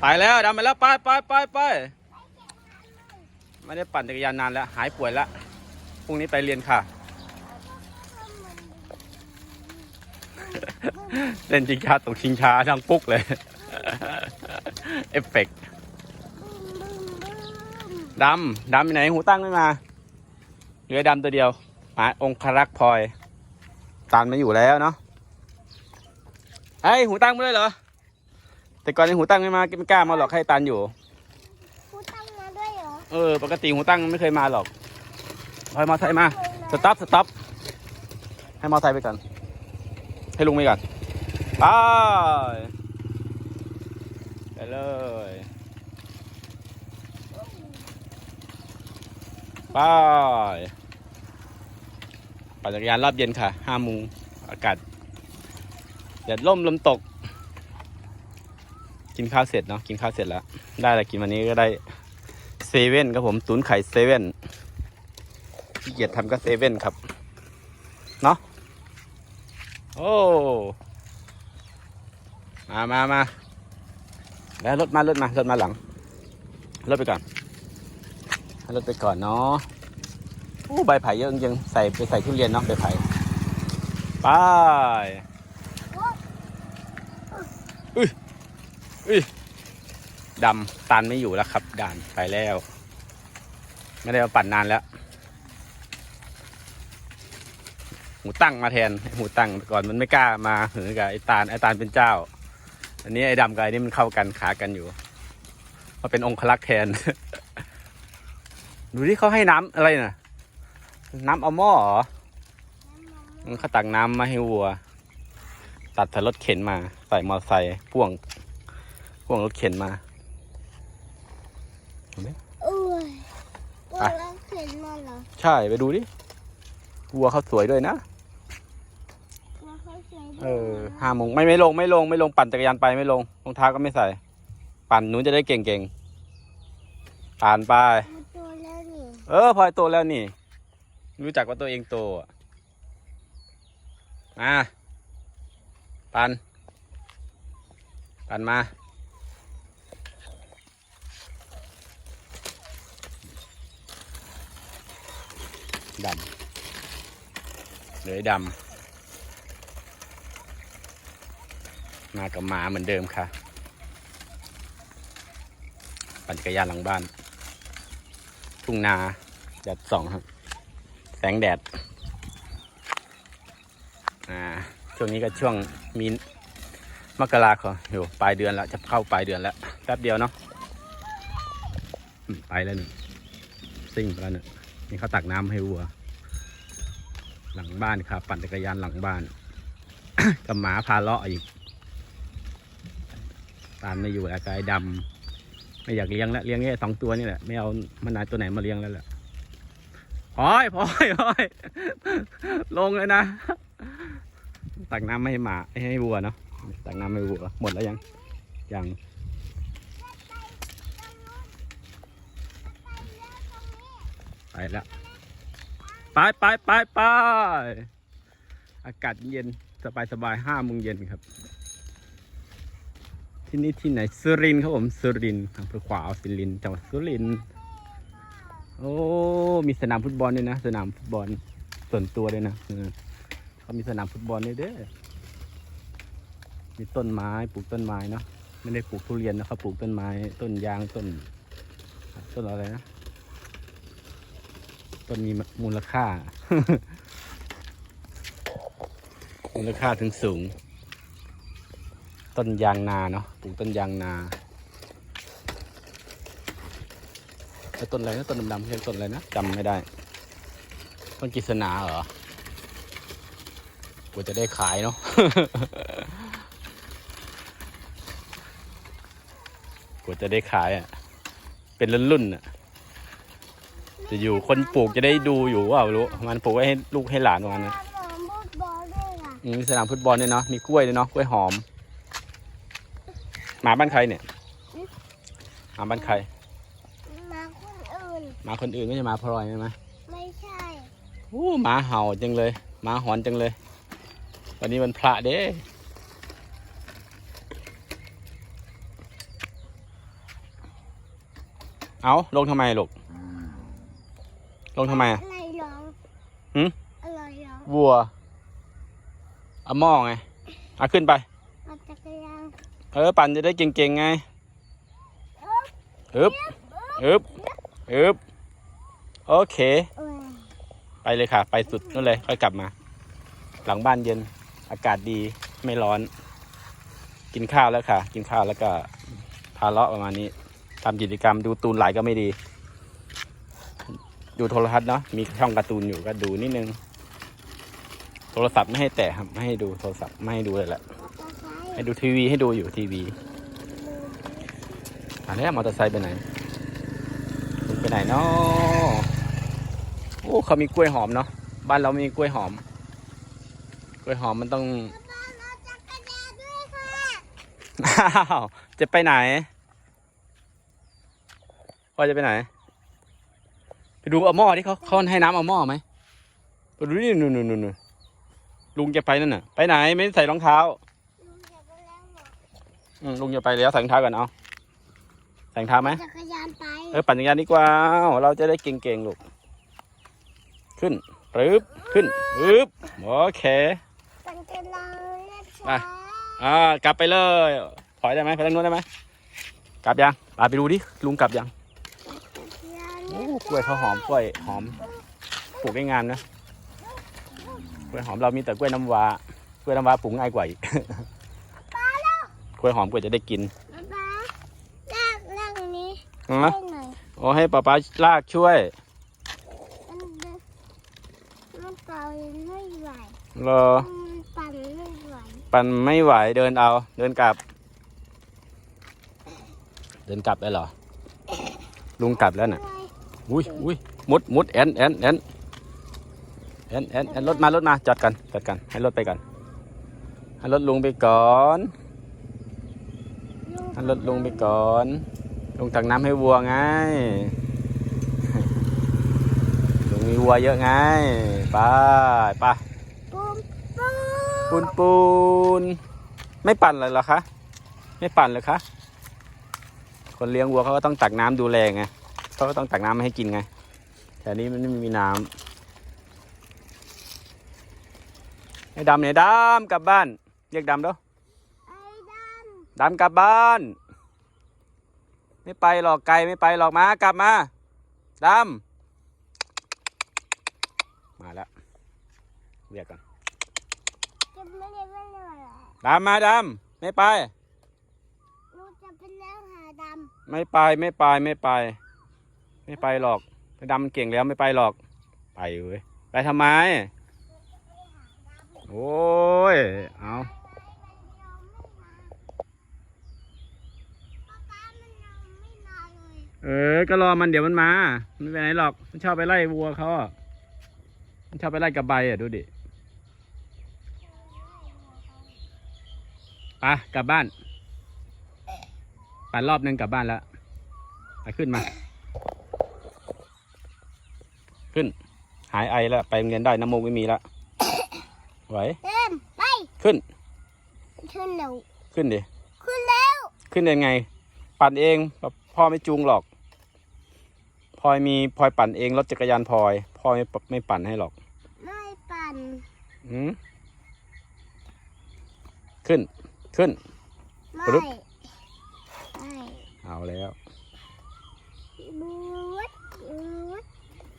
ไปแล้วดำไปแล้วไปไปไปไปไม่ได้ปั่นจักรยานนานแล้วหายป่วยแล้วพรุ่งนี้ไปเรียนค่ะ เล่นชิงช้าตกชิงช้าดังปุ๊กเลย เอฟเฟกต์ดำดำไปไหนหูตั้งไม่มา เหลือดำตัวเดียวหมาองครักษ์พลอยตันไม่อยู่แล้วเนาะไอ้ยหูตั้งไมาเลยเหรอ แต่ก่อนนี้หูตั้งไม่มาไม่กล้ามาหรอกให้ตันอยู่พูดตั้งมาด้วยเหรอ เออ ปกติหูตั้งไม่เคยมาหรอกพลอยมอไซค์มาสต็อปสต็อปให้มอไซค์ไปก่อนให้ลุงไปก่อนไปไปเลยไปปั่นจักรยานรอบเย็นค่ะห้าโมงอากาศแดดร่มลมตก กินข้าวเสร็จเนาะกินข้าวเสร็จแล้ว ได้อะไรกินวันนี้ก็ได้เซเว่นครับผมตุนไข่เซเว่นขี้เกียจทำก็เซเว่นครับ เนาะโอ้มามามาแล้วรถมารถมารถมาหลังรถไปก่อนรถไปก่อนเนาะโอ้ใบไผ่เยอะจริงใส่ไปใส่ทุเรียนเนาะใบไผ่ไปอุ้ย อุ้ยดำตันไม่อยู่แล้วครับ ด่านไปแล้ว ไม่ได้มาปั่นนานแล้ว หูตั้งมาแทน หูตั้งก่อนมันไม่กล้ามาหือกับไอ้ตาลไอ้ตาลเป็นเจ้า อันนี้ไอ้ดำกับไอ้นี่มันเข้ากันขากันอยู่เขาเป็นองคลักษ์แทน ดูที่เขาให้น้ำอะไรน่ะ น้ำเอาหม้อเหรอเขาตักน้ำมาให้วัว ตัดใส่รถเข็นมา ใส่มอเตอร์ไซค์พ่วง พ่วงรถเข็นมาเอ้ยไปตัวเราเข็นมาเหรอใช่ไปดูดิวัวเขาสวยด้วยนะตัวเขาใช้ด้วยเออห้าโมงไม่ไม่ลงไม่ลงไม่ลงปั่นจักรยานไปไม่ลงรองเท้าก็ไม่ใส่ ปั่นหนูจะได้เก่งๆปั่นไป มันตัวแล้วนี่เออพลอยโตแล้วนี่ รู้จักว่าตัวเองโตอะมาปันปันมา ดำเหลยดำมากับหมาเหมือนเดิมค่ะ ปั่นจักรยานหลังบ้าน ทุ่งนาแดดสองครับ แสงแดด อ่า ช่วงนี้ก็ช่วงมีมกราคมอยู่ปลายเดือนแล้วจะเข้าปลายเดือนแล้วแป๊บเดียวเนาะอืมไปแล้วหนึ่งซิ่งไปแล้วหนึ่ง นี่เขาตักน้ำให้วัว หลังบ้านครับ ปั่นจักรยานหลังบ้าน กับหมาพาเลาะอีก ตามไม่อยู่แล้วกายดำไม่อยากเลี้ยงแล้วเลี้ยงแค่สองตัวนี่แหละไม่เอามันนายตัวไหนมาเลี้ยงแล้วแหละพอยพอยพอยลงเลยนะ ตักน้ำให้หมาให้วัวเนาะตักน้ำให้วัวหมดแล้วยังยัง ไปแล้วไปไปไปไปอากาศเย็นสบายสบายห้าโมงเย็นครับ ที่นี่ที่ไหนสุรินครับผมสุรินทร์อำเภอขวาวสุรินจังหวัดสุรินโอ้มีสนามฟุตบอลด้วยนะ สนามฟุตบอลส่วนตัวด้วยนะเขามีสนามฟุตบอลด้วยเด้อมีต้นไม้ปลูกต้นไม้เนาะไม่ได้ปลูกทุเรียนนะเขาปลูกต้นไม้ต้นยางต้นต้นอะไรนะ ต้นมีมูลค่า มูลค่าถึงสูง ต้นยางนาเนาะปลูกต้นยางนาแล้วต้นอะไรนะต้นดำๆเรียกต้นอะไรนะจำไม่ได้ ต้นกิษณาเหรอกว่าจะได้ขายเนาะกว่าจะได้ขายอะ เป็นรุ่นๆอะ จะอยู่คนปลูกจะได้ดูอยู่ว่ารู้มันปลูกไว้ให้ลูกให้หลานวันนะสนามฟุตบอลด้วยล่ะอืมมีสนามฟุตบอลด้วยเนาะมีกล้วยด้วยเนาะกล้วยหอมหมาบ้านใครเนี่ยหมาบ้านใครมาคนอื่นหมาคนอื่นไม่ใช่หมาพลอยใช่ไหมไม่ใช่อู้หมาเห่าจังเลยหมาหอนจังเลย วันนี้มันพระเด้เอาลงทำไมลูก ลงทำไมอะอะไรร้องหืมอะไรร้องวัวเอาหม้อไงเอาขึ้นไปเอาจักรยานเออปั่นจะได้เก่งๆไงอึบอึบอึบโอเค เอ้ยไปเลยค่ะ ไปสุดนู่นเลย ค่อยกลับมา หลังบ้านเย็น อากาศดีไม่ร้อน กินข้าวแล้วค่ะ กินข้าวแล้วก็พาเลาะประมาณนี้ทำกิจกรรมดูตูนไหลก็ไม่ดี ดูโทรทัศน์เนาะมีช่องการ์ตูนอยู่ก็ดูนิดนึง โทรศัพท์ไม่ให้แตะครับไม่ให้ดูโทรศัพท์ไม่ให้ดูเลยแหละมอเตอร์ไซค์ให้ดูทีวีให้ดูอยู่ทีวีอันนี้มอเตอร์ไซค์ไปไหนมันไปไหนเนาะโอ้เขามีกล้วยหอมเนาะบ้านเรามีกล้วยหอม กล้วยหอมมันต้องบ้านเราจักรยานด้วยค่ะอ้าวจะไปไหนพ่อจะไปไหนไป ดูเอาหม้อที่เขาเขาให้น้ำเอาหม้อไหมไปดูนี่นู่นนู่นนู่นลุงจะไปนั่นน่ะ ไปไหนไม่ใส่รองเท้าลุงจะไปแล้วลุงจะไปแล้วใส่รองเท้ากันเอาใส่รองเท้าไหมจักรยานไปเออปั่นจักรยานดีกว่าเราจะได้เก่งๆลูกขึ้นปึ๊บขึ้นปึ๊บโอเคปั่นกันเลยนะไปจ๊ะอ่ากลับไปเลยถอยได้ไหมไปทางนู้นได้ไหมกลับยังไปดูดิลุงกลับยัง โอ้กล้วยเขาหอมกล้วยหอมปลูกได้งามนะกล้วยหอมเรามีแต่กล้วยน้ำว้ากล้วยน้ำว้าปลูกง่ายกว่าอีกกล้วยหอมกว่าจะได้กินป๊าป๊าลากลากอันนี้อ๋อให้หน่อยโอ้ให้ป้าป้าลากช่วย มันมันเป่ายังไม่ไหวรอมันปั่นไม่ไหวปั่นไม่ไหวเดินเอา เดินกลับ เดินกลับได้เหรอ ลุงกลับแล้วน่ะ อุ้ยอุ้ยมุดมุดแอนแอนแอนแอนแอนแอนรถมารถมาจอดกันจอดกันให้รถไปกันให้รถลุงไปก่อนให้รถลุงไปก่อนลุงตักน้ำให้วัวไงลุงมีวัวเยอะไงไปไปปุ้มปุ้มปูนปูนไม่ปั่นเลยเหรอคะไม่ปั่นเลยคะคนเลี้ยงวัวเขาก็ต้องตักน้ำดูแลไง เขาก็ต้องตักน้ำมาให้กินไงแต่อันนี้มันไม่มีน้ำให้ดำเนี่ยดำกลับบ้าน เรียกดำเด้อไอ้ดดำกลับบ้าน ไม่ไปหรอกไกลไม่ไปหรอกมากลับมาดำมาแล้วเรียกกันำจะไม่ได้ไม่ได้หรอดำมาดำไม่ไปหนูจะไปแล้วหาดไม่ไป ไม่ไปไม่ไป ไม่ไปหรอกไปดำมันเก่งแล้วไม่ไปหรอก ไปเว้ยไปทำไม โอ้ย เอาำป๊าเออ ก็รอมันเดี๋ยวมันมาไม่ไปไหนหรอก มันชอบไปไล่วัวเขาอะมันชอบไปไล่กระใบอะดูดิไปกลับบ้านปั่นรอบนึงกลับบ้านแล้ว ไปขึ้นมา ขึ้น หายไอแล้ว ไปโรงเรียนได้น้ำมูกไม่มีแล้วไหวเดินไปขึ้น ขึ้นเร็วขึ้นดิขึ้นเร็วขึ้นยังไง ปั่นเองพ่อไม่จูงหรอกพลอยมีพลอยปั่นเองรถจักรยานพลอยพ่อไม่ปไม่ปั่นให้หรอก ไม่ปั่นอืมขึ้นขึ้นไม่ปึ๊บไม่เอาแล้วบู